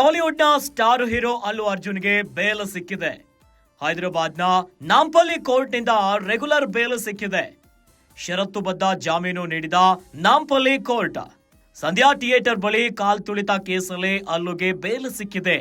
ಬಾಲಿವುಡ್ನ star hero ಅಲ್ಲು ಅರ್ಜುನ್ಗೆ bail ಸಿಕ್ಕಿದೆ. ಹೈದರಾಬಾದ್ನ ನಾಂಪಲ್ಲಿ ಕೋರ್ಟ್ನಿಂದ ರೆಗ್ಯುಲರ್ ಬೇಲ್ ಸಿಕ್ಕಿದೆ. ಷರತ್ತುಬದ್ಧ ಜಾಮೀನು ನೀಡಿದ ನಾಂಪಲ್ಲಿ ಕೋರ್ಟ್. ಸಂಧ್ಯಾ ಥಿಯೇಟರ್ ಬಳಿ ಕಾಲ್ ತುಳಿತ ಕೇಸಲ್ಲಿ ಅಲ್ಲುಗೆ ಬೇಲ್ ಸಿಕ್ಕಿದೆ.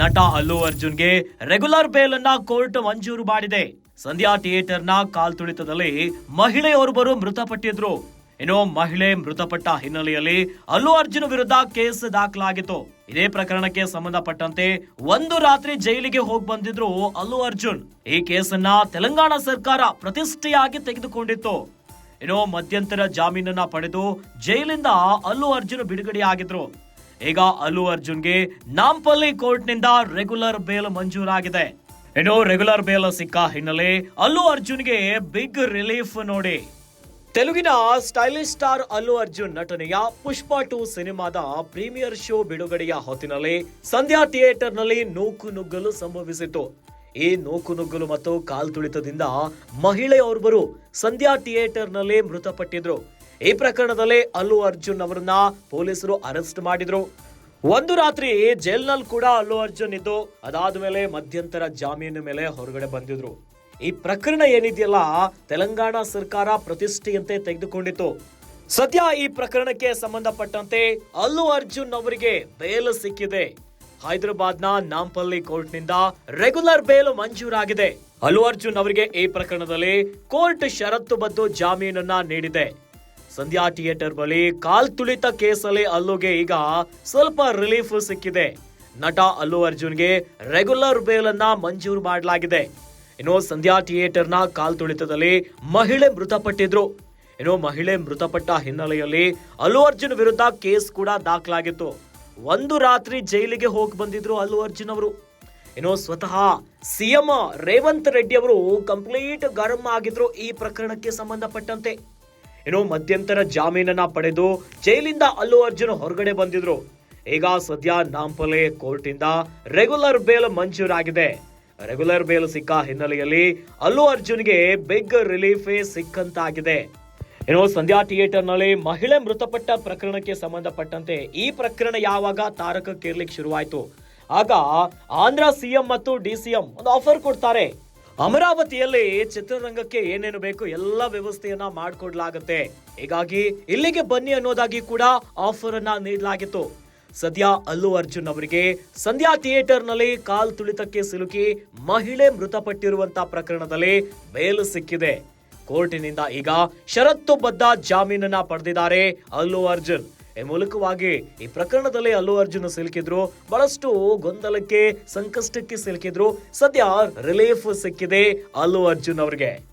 ನಟ ಅಲ್ಲು ಅರ್ಜುನ್ಗೆ ರೆಗ್ಯುಲರ್ ಬೇಲ್ ಅನ್ನ ಕೋರ್ಟ್ ಮಂಜೂರು ಮಾಡಿದೆ. ಸಂಧ್ಯಾ ಥಿಯೇಟರ್ನ ನ ಕಾಲ್ ತುಳಿತದಲ್ಲಿ ಮಹಿಳೆಯೋರ್ವರು ಮೃತಪಟ್ಟಿದ್ರು. ಇನ್ನು ಮಹಿಳೆ ಮೃತಪಟ್ಟ ಹಿನ್ನೆಲೆಯಲ್ಲಿ ಅಲ್ಲು ಅರ್ಜುನ್ ವಿರುದ್ಧ ಕೇಸ್ ದಾಖಲಾಗಿತ್ತು. ಇದೇ ಪ್ರಕರಣಕ್ಕೆ ಸಂಬಂಧಪಟ್ಟಂತೆ ಒಂದು ರಾತ್ರಿ ಜೈಲಿಗೆ ಹೋಗಿ ಬಂದಿದ್ರು ಅಲ್ಲು ಅರ್ಜುನ್. ಈ ಕೇಸನ್ನ ತೆಲಂಗಾಣ ಸರ್ಕಾರ ಪ್ರತಿಷ್ಠೆಯಾಗಿ ತೆಗೆದುಕೊಂಡಿತ್ತು. ಇನ್ನು ಮಧ್ಯಂತರ ಜಾಮೀನನ್ನ ಪಡೆದು ಜೈಲಿಂದ ಅಲ್ಲು ಅರ್ಜುನ್ ಬಿಡುಗಡೆಯಾಗಿದ್ರು. ಈಗ ಅಲ್ಲು ಅರ್ಜುನ್ಗೆ ನಾಂಪಲ್ಲಿ ಕೋರ್ಟ್ನಿಂದ ರೆಗ್ಯುಲರ್ ಬೇಲ್ ಮಂಜೂರಾಗಿದೆ. ಇನ್ನು ರೆಗ್ಯುಲರ್ ಬೇಲ್ ಸಿಕ್ಕ ಹಿನ್ನೆಲೆ ಅಲ್ಲು ಅರ್ಜುನ್ಗೆ ಬಿಗ್ ರಿಲೀಫ್ ನೋಡಿ. ತೆಲುಗಿನ ಸ್ಟೈಲಿಶ್ ಸ್ಟಾರ್ ಅಲ್ಲು ಅರ್ಜುನ್ ನಟನೆಯ ಪುಷ್ಪ ಟು ಸಿನಿಮಾದ ಪ್ರೀಮಿಯರ್ ಶೋ ಬಿಡುಗಡೆಯ ಹೊತ್ತಿನಲ್ಲಿ ಸಂಧ್ಯಾ ಥಿಯೇಟರ್ನಲ್ಲಿ ನೂಕು ನುಗ್ಗಲು ಸಂಭವಿಸಿತು ಈ ನೂಕು ನುಗ್ಗಲು ಮತ್ತು ಕಾಲ್ ತುಳಿತದಿಂದ ಮಹಿಳೆಯೋರ್ವರು ಸಂಧ್ಯಾ ಥಿಯೇಟರ್ನಲ್ಲಿ ಮೃತಪಟ್ಟಿದ್ರು. ಈ ಪ್ರಕರಣದಲ್ಲಿ ಅಲ್ಲು ಅರ್ಜುನ್ ಅವರನ್ನ ಪೊಲೀಸರು ಅರೆಸ್ಟ್ ಮಾಡಿದ್ರು. ಒಂದು ರಾತ್ರಿ ಜೈಲ್ನಲ್ಲಿ ಕೂಡ ಅಲ್ಲು ಅರ್ಜುನ್ ಇದ್ದು, ಅದಾದ್ಮೇಲೆ ಮಧ್ಯಂತರ ಜಾಮೀನು ಮೇಲೆ ಹೊರಗಡೆ ಬಂದಿದ್ರು. ಈ ಪ್ರಕರಣ ಏನಿದೆಯಲ್ಲ, ತೆಲಂಗಾಣ ಸರ್ಕಾರ ಪ್ರತಿಷ್ಠೆಯಂತೆ ತೆಗೆದುಕೊಂಡಿತು ಸದ್ಯ ಈ ಪ್ರಕರಣಕ್ಕೆ ಸಂಬಂಧಪಟ್ಟಂತೆ ಅಲ್ಲು ಅರ್ಜುನ್ ಅವರಿಗೆ ಬೇಲ್ ಸಿಕ್ಕಿದೆ. ಹೈದರಾಬಾದ್ನ ನಾಂಪಲ್ಲಿ ಕೋರ್ಟ್ನಿಂದ ರೆಗ್ಯುಲರ್ ಬೇಲ್ ಮಂಜೂರಾಗಿದೆ. ಅಲ್ಲು ಅರ್ಜುನ್ ಅವರಿಗೆ ಈ ಪ್ರಕರಣದಲ್ಲಿ ಕೋರ್ಟ್ ಷರತ್ತುಬದ್ದು ಜಾಮೀನನ್ನ ನೀಡಿದೆ. ಸಂಧ್ಯಾ ಥಿಯೇಟರ್ ಬಳಿ ಕಾಲ್ ತುಳಿತ ಕೇಸಲ್ಲಿ ಅಲ್ಲುಗೆ ಈಗ ಸ್ವಲ್ಪ ರಿಲೀಫ್ ಸಿಕ್ಕಿದೆ. ನಟ ಅಲ್ಲು ಅರ್ಜುನ್ಗೆ ರೆಗ್ಯುಲರ್ ಬೇಲ್ ಅನ್ನ ಮಂಜೂರು ಮಾಡಲಾಗಿದೆ. ಇನ್ನು ಸಂಧ್ಯಾ ಥಿಯೇಟರ್ನ ಕಾಲ್ ತುಳಿತದಲ್ಲಿ ಮಹಿಳೆ ಮೃತಪಟ್ಟಿದ್ರು. ಇನ್ನು ಮಹಿಳೆ ಮೃತಪಟ್ಟ ಹಿನ್ನೆಲೆಯಲ್ಲಿ ಅಲ್ಲು ಅರ್ಜುನ್ ವಿರುದ್ಧ ಕೇಸ್ ಕೂಡ ದಾಖಲಾಗಿತ್ತು. ಒಂದು ರಾತ್ರಿ ಜೈಲಿಗೆ ಹೋಗಿ ಬಂದಿದ್ರು ಅಲ್ಲು ಅರ್ಜುನ್ ಅವರು. ಇನ್ನು ಸ್ವತಃ ಸಿಎಂ ರೇವಂತ್ ರೆಡ್ಡಿ ಅವರು ಕಂಪ್ಲೀಟ್ ಗರಂ ಆಗಿದ್ರು ಈ ಪ್ರಕರಣಕ್ಕೆ ಸಂಬಂಧಪಟ್ಟಂತೆ. ಇನ್ನು ಮಧ್ಯಂತರ ಜಾಮೀನನ್ನ ಪಡೆದು ಜೈಲಿಂದ ಅಲ್ಲು ಅರ್ಜುನ್ ಹೊರಗಡೆ ಬಂದಿದ್ರು. ಈಗ ಸದ್ಯ ನಾಂಪಲೆ ಕೋರ್ಟಿಂದ ರೆಗ್ಯುಲರ್ ಬೇಲ್ ಮಂಜೂರಾಗಿದೆ. ರೆಗ್ಯುಲರ್ ಬೇಲ್ ಸಿಕ್ಕ ಹಿನ್ನೆಲೆಯಲ್ಲಿ ಅಲ್ಲು ಅರ್ಜುನ್ಗೆ ಬಿಗ್ ರಿಲೀಫ್ ಸಿಕ್ಕಂತಾಗಿದೆ. ಇನ್ನು ಸಂಧ್ಯಾ ಥಿಯೇಟರ್ನಲ್ಲಿ ಮಹಿಳೆ ಮೃತಪಟ್ಟ ಪ್ರಕರಣಕ್ಕೆ ಸಂಬಂಧಪಟ್ಟಂತೆ ಈ ಪ್ರಕರಣ ಯಾವಾಗ ತಾರಕಕ್ಕೇರ್ಲಿಕ್ಕೆ ಶುರುವಾಯಿತು. ಆಗ ಆಂಧ್ರ ಸಿಎಂ ಮತ್ತು ಡಿ ಸಿಎಂ ಒಂದು ಆಫರ್ ಕೊಡ್ತಾರೆ. ಅಮರಾವತಿಯಲ್ಲಿ ಚಿತ್ರರಂಗಕ್ಕೆ ಏನೇನು ಬೇಕು ಎಲ್ಲ ವ್ಯವಸ್ಥೆಯನ್ನ ಮಾಡಿಕೊಡ್ಲಾಗತ್ತೆ. ಹೀಗಾಗಿ ಇಲ್ಲಿಗೆ ಬನ್ನಿ ಅನ್ನೋದಾಗಿ ಕೂಡ ಆಫರ್ ಅನ್ನ ನೀಡಲಾಗಿತ್ತು. ಸದ್ಯ ಅಲ್ಲು ಅರ್ಜುನ್ ಅವರಿಗೆ ಸಂಧ್ಯಾ ಥಿಯೇಟರ್ನಲ್ಲಿ ಕಾಲ್ ತುಳಿತಕ್ಕೆ ಸಿಲುಕಿ ಮಹಿಳೆ ಮೃತಪಟ್ಟಿರುವಂತಹ ಪ್ರಕರಣದಲ್ಲಿ ಬೇಲು ಸಿಕ್ಕಿದೆ. ಕೋರ್ಟಿನಿಂದ ಈಗ ಷರತ್ತುಬದ್ಧ ಜಾಮೀನನ್ನ ಪಡೆದಿದ್ದಾರೆ ಅಲ್ಲು ಅರ್ಜುನ್. ಈ ಮೂಲಕವಾಗಿ ಈ ಪ್ರಕರಣದಲ್ಲಿ ಅಲ್ಲು ಅರ್ಜುನ್ ಸಿಲುಕಿದ್ರು, ಬಹಳಷ್ಟು ಗೊಂದಲಕ್ಕೆ, ಸಂಕಷ್ಟಕ್ಕೆ ಸಿಲುಕಿದ್ರು, ಸದ್ಯ ರಿಲೀಫ್ ಸಿಕ್ಕಿದೆ ಅಲ್ಲು ಅರ್ಜುನ್ ಅವರಿಗೆ.